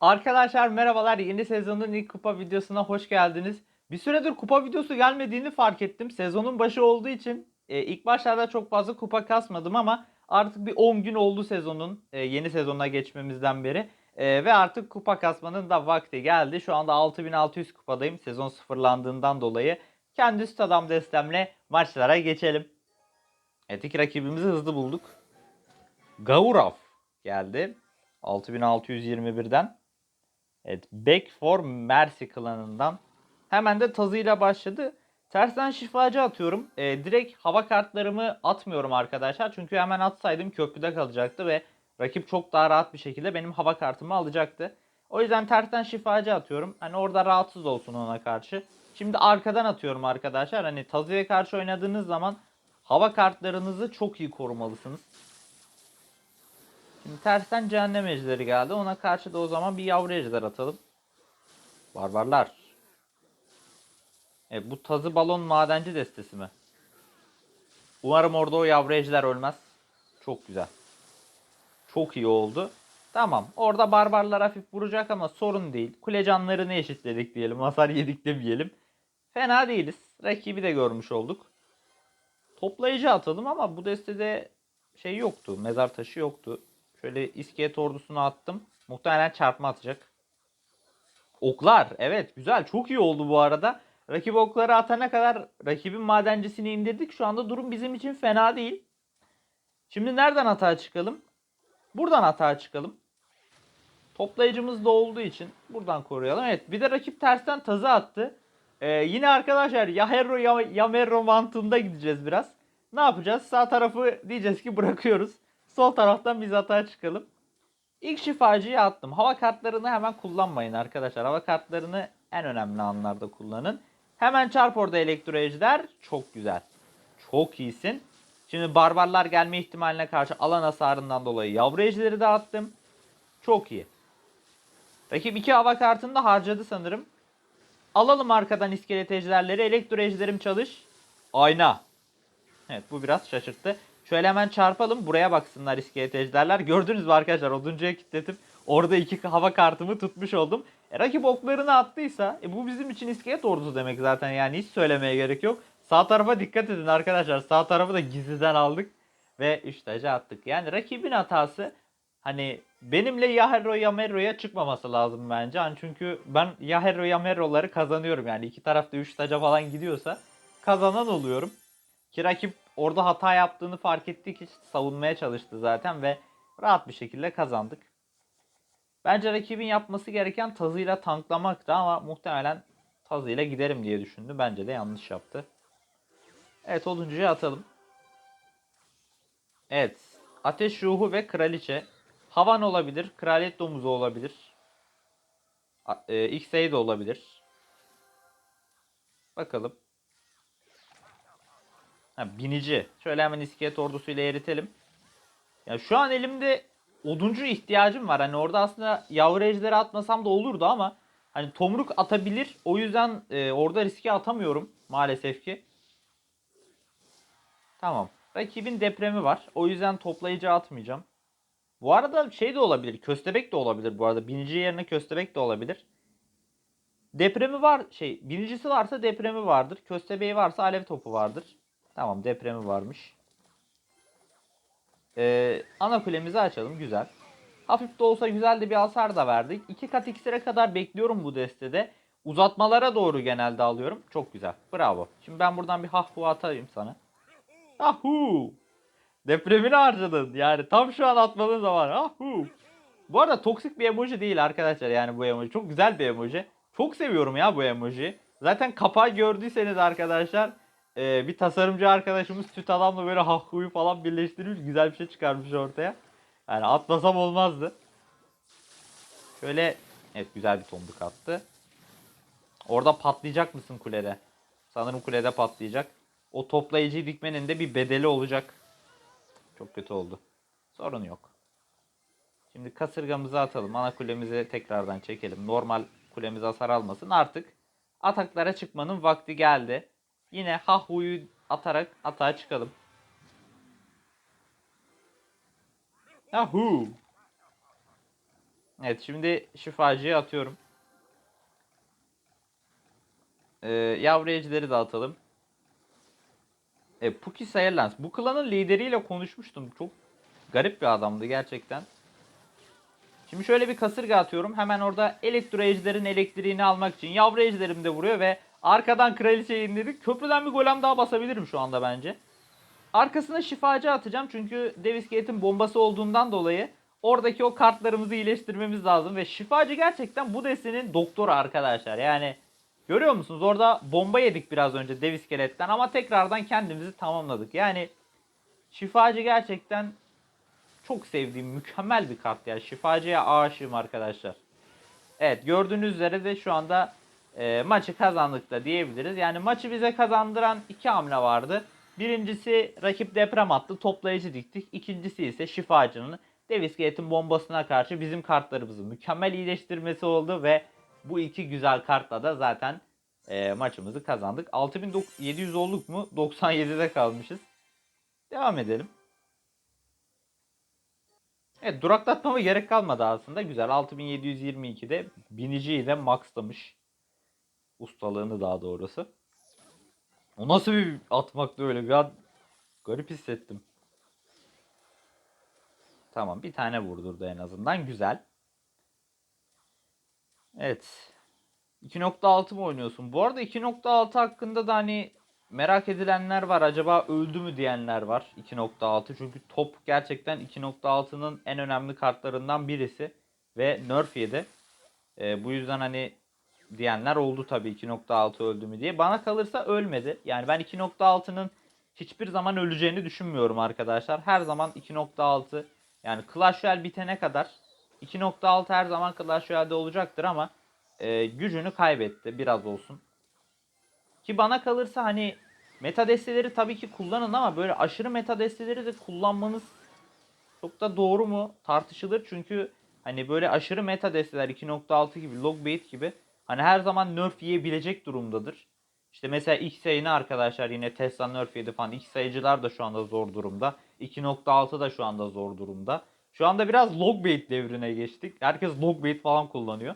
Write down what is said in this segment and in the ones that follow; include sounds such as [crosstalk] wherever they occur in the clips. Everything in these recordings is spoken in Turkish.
Arkadaşlar merhabalar. Yeni sezonun ilk kupa videosuna hoş geldiniz. Bir süredir kupa videosu gelmediğini fark ettim. Sezonun başı olduğu için e, ilk başlarda çok fazla kupa kasmadım ama artık bir 10 gün oldu sezonun e, yeni sezona geçmemizden beri. E, ve artık kupa kasmanın da vakti geldi. Şu anda 6600 kupadayım sezon sıfırlandığından dolayı. Kendi üst adam destemle maçlara geçelim. Evet ilk rakibimizi hızlı bulduk. Gaurav geldi. 6621'den. Evet, Back for Mercy klanından. Hemen de tazıyla başladı. Tersten şifacı atıyorum. Ee, direkt hava kartlarımı atmıyorum arkadaşlar. Çünkü hemen atsaydım köprüde kalacaktı ve rakip çok daha rahat bir şekilde benim hava kartımı alacaktı. O yüzden tersten şifacı atıyorum. Hani orada rahatsız olsun ona karşı. Şimdi arkadan atıyorum arkadaşlar. Hani tazıya karşı oynadığınız zaman hava kartlarınızı çok iyi korumalısınız. Şimdi tersten cehennem ejderi geldi. Ona karşı da o zaman bir yavru ejder atalım. Barbarlar. Evet bu tazı balon madenci destesi mi? Umarım orada o yavru ejder ölmez. Çok güzel. Çok iyi oldu. Tamam. Orada barbarlar hafif vuracak ama sorun değil. Kule canlarını eşitledik diyelim. Hasar yedik demeyelim. Fena değiliz. Rakibi de görmüş olduk. Toplayıcı atalım ama bu destede şey yoktu. Mezar taşı yoktu. Şöyle iskelet ordusunu attım. Muhtemelen çarpma atacak. Oklar. Evet güzel. Çok iyi oldu bu arada. Rakip okları atana kadar rakibin madencisini indirdik. Şu anda durum bizim için fena değil. Şimdi nereden hata çıkalım? Buradan hata çıkalım. Toplayıcımız da olduğu için buradan koruyalım. Evet bir de rakip tersten tazı attı. Ee, yine arkadaşlar ya Hero ya, ya Merro mantığında gideceğiz biraz. Ne yapacağız? Sağ tarafı diyeceğiz ki bırakıyoruz. Sol taraftan biz hata çıkalım. İlk şifacıyı attım. Hava kartlarını hemen kullanmayın arkadaşlar. Hava kartlarını en önemli anlarda kullanın. Hemen çarp orada elektro ejder. Çok güzel. Çok iyisin. Şimdi barbarlar gelme ihtimaline karşı alan hasarından dolayı yavru ejderi de attım. Çok iyi. Rakip iki hava kartını da harcadı sanırım. Alalım arkadan iskelet ejderleri. Elektro ejderim çalış. Ayna. Evet bu biraz şaşırttı. Şöyle hemen çarpalım. Buraya baksınlar iskelet ejderler. Gördünüz mü arkadaşlar? Oduncuya kilitletip orada iki hava kartımı tutmuş oldum. E, rakip oklarını attıysa e, bu bizim için iskelet ordusu demek zaten. Yani hiç söylemeye gerek yok. Sağ tarafa dikkat edin arkadaşlar. Sağ tarafı da gizliden aldık. Ve 3 tacı attık. Yani rakibin hatası hani benimle Yahero Yamero'ya çıkmaması lazım bence. Hani çünkü ben Yahero Yamero'ları kazanıyorum. Yani iki tarafta 3 taca falan gidiyorsa kazanan oluyorum. Ki rakip orada hata yaptığını fark ettik. Hiç savunmaya çalıştı zaten ve rahat bir şekilde kazandık. Bence rakibin yapması gereken tazıyla tanklamaktı ama muhtemelen tazıyla giderim diye düşündü. Bence de yanlış yaptı. Evet 10. atalım. Evet. Ateş ruhu ve kraliçe. Havan olabilir. Kraliyet domuzu olabilir. E, XA de olabilir. Bakalım. Ha, binici. Şöyle hemen iskelet ordusuyla eritelim. Ya şu an elimde oduncu ihtiyacım var. Hani orada aslında yavru ejderi atmasam da olurdu ama hani tomruk atabilir. O yüzden e, orada riske atamıyorum maalesef ki. Tamam. Rakibin depremi var. O yüzden toplayıcı atmayacağım. Bu arada şey de olabilir. Köstebek de olabilir bu arada. Binici yerine köstebek de olabilir. Depremi var. Şey, binicisi varsa depremi vardır. Köstebeği varsa alev topu vardır. Tamam depremi varmış. Ee, ana kulemizi açalım. Güzel. Hafif de olsa güzel de bir hasar da verdik. 2 kat iksire kadar bekliyorum bu destede. Uzatmalara doğru genelde alıyorum. Çok güzel. Bravo. Şimdi ben buradan bir hahhu atayım sana. Ahu. Depremini harcadın. Yani tam şu an atmadığın zaman. Ahu. Bu arada toksik bir emoji değil arkadaşlar yani bu emoji. Çok güzel bir emoji. Çok seviyorum ya bu emoji. Zaten kapağı gördüyseniz arkadaşlar e, bir tasarımcı arkadaşımız süt adamla böyle hahhuyu falan birleştirmiş. Güzel bir şey çıkarmış ortaya. Yani atmasam olmazdı. Şöyle evet güzel bir tombuk attı. Orada patlayacak mısın kulede? Sanırım kulede patlayacak. O toplayıcıyı dikmenin de bir bedeli olacak. Çok kötü oldu. Sorun yok. Şimdi kasırgamızı atalım. Ana kulemizi tekrardan çekelim. Normal kulemiz hasar almasın. Artık ataklara çıkmanın vakti geldi. Yine Hahu'yu atarak atağa çıkalım. Yahu. Evet şimdi şifacıyı atıyorum. Ee, de atalım. E, Puki Sayerlens. Bu klanın lideriyle konuşmuştum. Çok garip bir adamdı gerçekten. Şimdi şöyle bir kasırga atıyorum. Hemen orada elektro ejderin elektriğini almak için yavru ejderim de vuruyor ve arkadan kraliçeyi indirdik. Köprüden bir golem daha basabilirim şu anda bence. Arkasına şifacı atacağım çünkü Davis Gate'in bombası olduğundan dolayı oradaki o kartlarımızı iyileştirmemiz lazım ve şifacı gerçekten bu destenin doktoru arkadaşlar. Yani görüyor musunuz orada bomba yedik biraz önce Davis Gate'ten ama tekrardan kendimizi tamamladık. Yani şifacı gerçekten çok sevdiğim mükemmel bir kart ya. Şifacıya aşığım arkadaşlar. Evet gördüğünüz üzere de şu anda e, maçı kazandık da diyebiliriz. Yani maçı bize kazandıran iki hamle vardı. Birincisi rakip deprem attı toplayıcı diktik. İkincisi ise şifacının Davis Gate'in bombasına karşı bizim kartlarımızı mükemmel iyileştirmesi oldu ve bu iki güzel kartla da zaten e, maçımızı kazandık. 6700 olduk mu? 97'de kalmışız. Devam edelim. Evet duraklatmama gerek kalmadı aslında. Güzel. 6722'de biniciyi de maxlamış. Ustalığını daha doğrusu. O nasıl bir atmaktı öyle? Bir an garip hissettim. Tamam bir tane vurdurdu en azından. Güzel. Evet. 2.6 mı oynuyorsun? Bu arada 2.6 hakkında da hani merak edilenler var. Acaba öldü mü diyenler var 2.6. Çünkü top gerçekten 2.6'nın en önemli kartlarından birisi. Ve nerf yedi. E, bu yüzden hani diyenler oldu tabii 2.6 öldü mü diye. Bana kalırsa ölmedi. Yani ben 2.6'nın hiçbir zaman öleceğini düşünmüyorum arkadaşlar. Her zaman 2.6 yani Clash Royale bitene kadar 2.6 her zaman Clash Royale'de olacaktır ama e, gücünü kaybetti biraz olsun. Ki bana kalırsa hani meta desteleri tabii ki kullanın ama böyle aşırı meta desteleri de kullanmanız çok da doğru mu tartışılır. Çünkü hani böyle aşırı meta desteler 2.6 gibi Logbait gibi hani her zaman nerf yiyebilecek durumdadır. İşte mesela X yayını arkadaşlar yine Tesla nerf yedi falan. X sayıcılar da şu anda zor durumda. 2.6 da şu anda zor durumda. Şu anda biraz Logbait devrine geçtik. Herkes Logbait falan kullanıyor.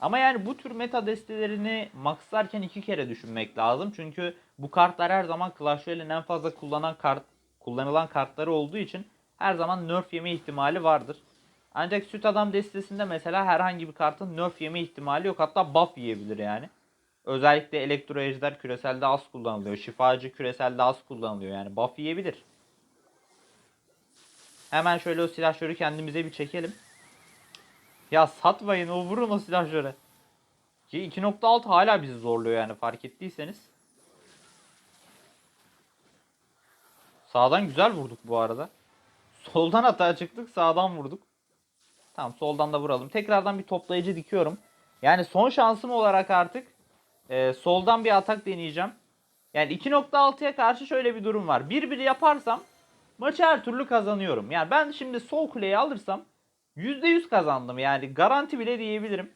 Ama yani bu tür meta destelerini maxlarken iki kere düşünmek lazım. Çünkü bu kartlar her zaman Clash Royale'in en fazla kullanan kart, kullanılan kartları olduğu için her zaman nerf yeme ihtimali vardır. Ancak süt adam destesinde mesela herhangi bir kartın nerf yeme ihtimali yok. Hatta buff yiyebilir yani. Özellikle elektro ejder küreselde az kullanılıyor. Şifacı küreselde az kullanılıyor. Yani buff yiyebilir. Hemen şöyle o silahşörü kendimize bir çekelim. Ya satmayın o vurun o silahşöre. Ki 2.6 hala bizi zorluyor yani fark ettiyseniz. Sağdan güzel vurduk bu arada. Soldan hata çıktık sağdan vurduk. Tamam soldan da vuralım. Tekrardan bir toplayıcı dikiyorum. Yani son şansım olarak artık e, soldan bir atak deneyeceğim. Yani 2.6'ya karşı şöyle bir durum var. 1-1 yaparsam maçı her türlü kazanıyorum. Yani ben şimdi sol kuleyi alırsam %100 kazandım. Yani garanti bile diyebilirim.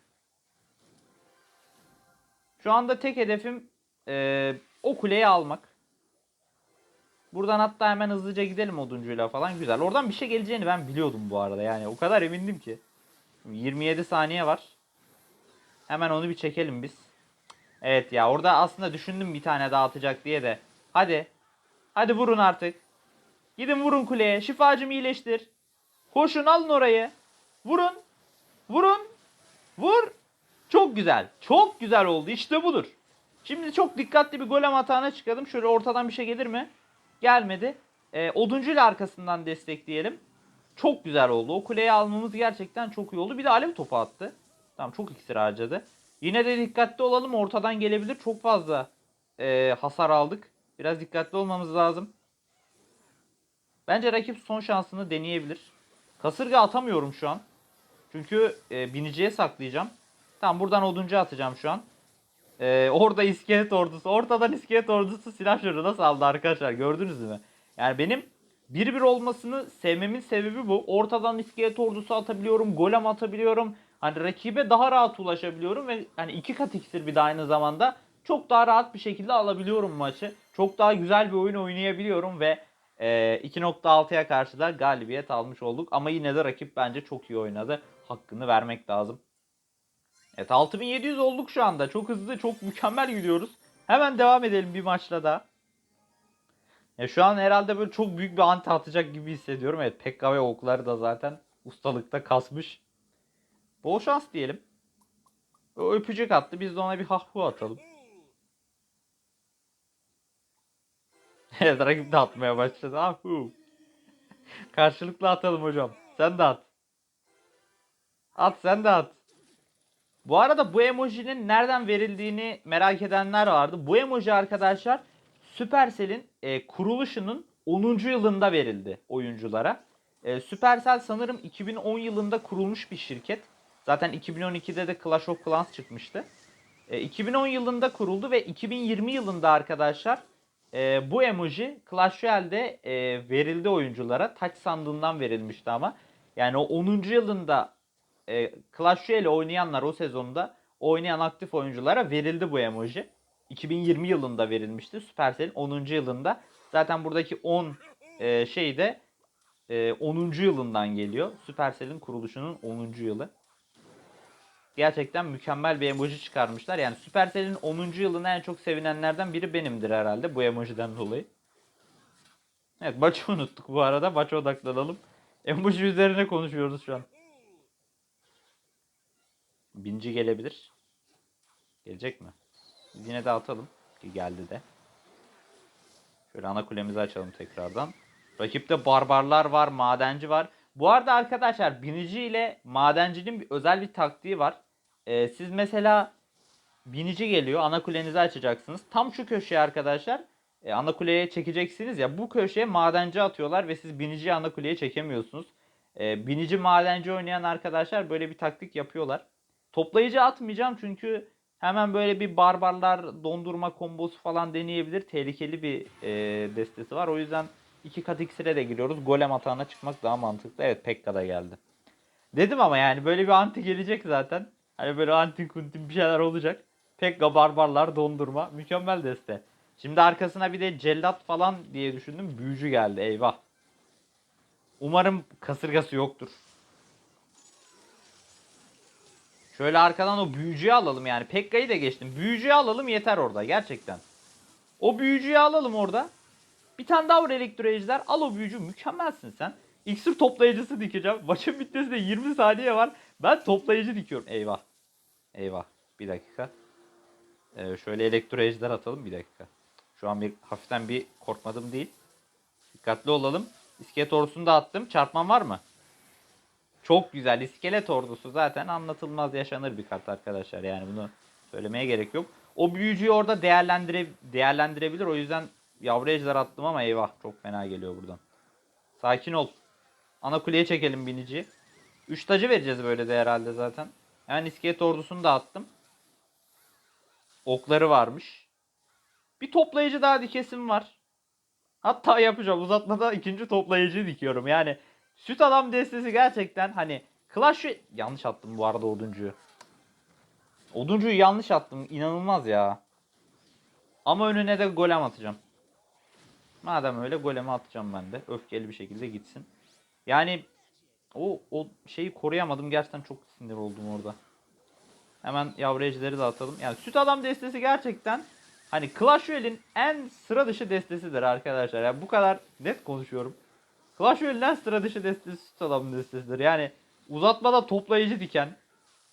Şu anda tek hedefim e, o kuleyi almak. Buradan hatta hemen hızlıca gidelim oduncuyla falan. Güzel. Oradan bir şey geleceğini ben biliyordum bu arada. Yani o kadar emindim ki. 27 saniye var. Hemen onu bir çekelim biz. Evet ya orada aslında düşündüm bir tane daha atacak diye de. Hadi. Hadi vurun artık. Gidin vurun kuleye. Şifacımı iyileştir. Koşun alın orayı. Vurun. Vurun. Vur. Çok güzel. Çok güzel oldu. İşte budur. Şimdi çok dikkatli bir golem hatağına çıkalım. Şöyle ortadan bir şey gelir mi? Gelmedi. E, oduncuyla arkasından destekleyelim. Çok güzel oldu. O kuleyi almamız gerçekten çok iyi oldu. Bir de alev topu attı. Tamam çok iksir harcadı. Yine de dikkatli olalım. Ortadan gelebilir. Çok fazla e, hasar aldık. Biraz dikkatli olmamız lazım. Bence rakip son şansını deneyebilir. Kasırga atamıyorum şu an. Çünkü e, biniciye saklayacağım. Tamam buradan oduncu atacağım şu an. E, orada iskelet ordusu. Ortadan iskelet ordusu silah şurada saldı arkadaşlar. Gördünüz mü? Yani benim 1-1 olmasını sevmemin sebebi bu. Ortadan iskelet ordusu atabiliyorum. Golem atabiliyorum. Hani rakibe daha rahat ulaşabiliyorum ve hani iki kat iksir bir de aynı zamanda çok daha rahat bir şekilde alabiliyorum maçı. Çok daha güzel bir oyun oynayabiliyorum ve Ee, 2.6'ya karşı da galibiyet almış olduk. Ama yine de rakip bence çok iyi oynadı. Hakkını vermek lazım. Evet 6700 olduk şu anda. Çok hızlı, çok mükemmel gidiyoruz. Hemen devam edelim bir maçla daha. Ya şu an herhalde böyle çok büyük bir anti atacak gibi hissediyorum. Evet Pekka ve okları da zaten ustalıkta kasmış. Bol şans diyelim. O öpücük attı. Biz de ona bir hahhu atalım. [laughs] Evet rakip de atmaya başladı. Hahhu. Karşılıklı atalım hocam. Sen de at. At sen de at. Bu arada bu emojinin nereden verildiğini merak edenler vardı. Bu emoji arkadaşlar Supercell'in e, kuruluşunun 10. yılında verildi oyunculara. E, Supercell sanırım 2010 yılında kurulmuş bir şirket. Zaten 2012'de de Clash of Clans çıkmıştı. E, 2010 yılında kuruldu ve 2020 yılında arkadaşlar e, bu emoji Clash Royale'de e, verildi oyunculara. Taç sandığından verilmişti ama. Yani o 10. yılında e, Clash Royale oynayanlar o sezonda oynayan aktif oyunculara verildi bu emoji. 2020 yılında verilmişti. Supercell'in 10. yılında. Zaten buradaki 10 e, şey de e, 10. yılından geliyor. Supercell'in kuruluşunun 10. yılı. Gerçekten mükemmel bir emoji çıkarmışlar. Yani Supercell'in 10. yılını en çok sevinenlerden biri benimdir herhalde bu emojiden dolayı. Evet maçı unuttuk bu arada. Maça odaklanalım. Emoji üzerine konuşuyoruz şu an. Binci gelebilir. Gelecek mi? Biz yine de atalım. Ki geldi de. Şöyle ana kulemizi açalım tekrardan. Rakipte barbarlar var, madenci var. Bu arada arkadaşlar binici ile madencinin bir özel bir taktiği var. Ee, siz mesela binici geliyor, ana kulenizi açacaksınız. Tam şu köşeye arkadaşlar e, ana kuleye çekeceksiniz ya bu köşeye madenci atıyorlar ve siz biniciyi ana kuleye çekemiyorsunuz. E, binici madenci oynayan arkadaşlar böyle bir taktik yapıyorlar. Toplayıcı atmayacağım çünkü hemen böyle bir barbarlar dondurma kombosu falan deneyebilir. Tehlikeli bir e, destesi var. O yüzden iki kat iksire de giriyoruz. Golem atağına çıkmak daha mantıklı. Evet Pekka da geldi. Dedim ama yani böyle bir anti gelecek zaten. Hani böyle anti kuntin bir şeyler olacak. Pekka barbarlar dondurma. Mükemmel deste. Şimdi arkasına bir de cellat falan diye düşündüm. Büyücü geldi. Eyvah. Umarım kasırgası yoktur. Şöyle arkadan o büyücüyü alalım yani. Pekka'yı da geçtim. Büyücüyü alalım yeter orada gerçekten. O büyücüyü alalım orada. Bir tane daha var elektro ejder. Al o büyücü mükemmelsin sen. İksir toplayıcısı dikeceğim. Maçın bitmesine 20 saniye var. Ben toplayıcı dikiyorum. Eyvah. Eyvah. Bir dakika. Ee, şöyle elektro ejder atalım bir dakika. Şu an bir hafiften bir korkmadım değil. Dikkatli olalım. İskelet ordusunu da attım. Çarpman var mı? Çok güzel. İskelet ordusu zaten anlatılmaz yaşanır bir kart arkadaşlar. Yani bunu söylemeye gerek yok. O büyücüyü orada değerlendire, değerlendirebilir. O yüzden yavru ejder attım ama eyvah çok fena geliyor buradan. Sakin ol. Ana kuleye çekelim binici. 3 tacı vereceğiz böyle de herhalde zaten. Hemen iskelet ordusunu da attım. Okları varmış. Bir toplayıcı daha dikesim var. Hatta yapacağım. Uzatmada ikinci toplayıcı dikiyorum. Yani süt adam destesi gerçekten hani Clash yanlış attım bu arada oduncuyu. Oduncuyu yanlış attım. İnanılmaz ya. Ama önüne de golem atacağım. Madem öyle golemi atacağım ben de. Öfkeli bir şekilde gitsin. Yani o, o şeyi koruyamadım. Gerçekten çok sinir oldum orada. Hemen yavru ejderleri de atalım. Yani süt adam destesi gerçekten hani Clash Royale'in en sıra dışı destesidir arkadaşlar. Yani bu kadar net konuşuyorum. Clash Royale'in en sıra dışı destesi süt adam destesidir. Yani uzatmada toplayıcı diken,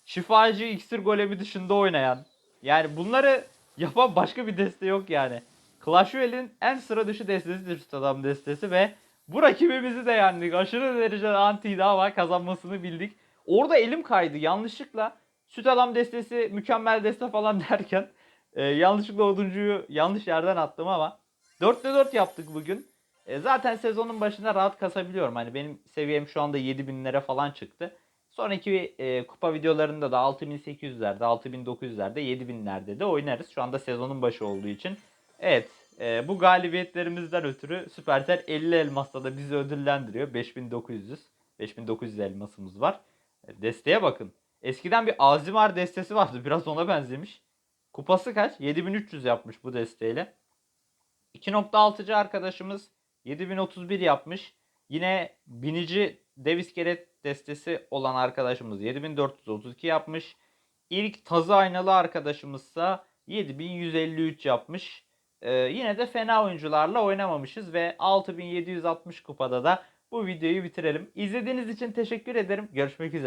şifacı iksir golemi dışında oynayan. Yani bunları yapan başka bir deste yok yani. Clash Royale'in en sıra dışı destesidir süt adam destesi ve bu rakibimizi de yendik. Aşırı derecede anti ama kazanmasını bildik. Orada elim kaydı yanlışlıkla. Süt adam destesi mükemmel deste falan [laughs] derken e, yanlışlıkla oduncuyu yanlış yerden attım ama 4'te 4 yaptık bugün. E, zaten sezonun başında rahat kasabiliyorum. Hani benim seviyem şu anda 7000'lere falan çıktı. Sonraki e, kupa videolarında da 6800'lerde, 6900'lerde, 7000'lerde de oynarız. Şu anda sezonun başı olduğu için. Evet, e, bu galibiyetlerimizden ötürü Supercell 50 elmasla da bizi ödüllendiriyor. 5900. 5900 elmasımız var. E, desteğe bakın. Eskiden bir Azimar destesi vardı. Biraz ona benzemiş. Kupası kaç? 7300 yapmış bu desteğiyle. 2.6'cı arkadaşımız 7031 yapmış. Yine binici dev iskelet destesi olan arkadaşımız 7432 yapmış. İlk tazı aynalı arkadaşımızsa 7153 yapmış. Ee, yine de fena oyuncularla oynamamışız ve 6760 kupada da bu videoyu bitirelim. İzlediğiniz için teşekkür ederim. Görüşmek üzere.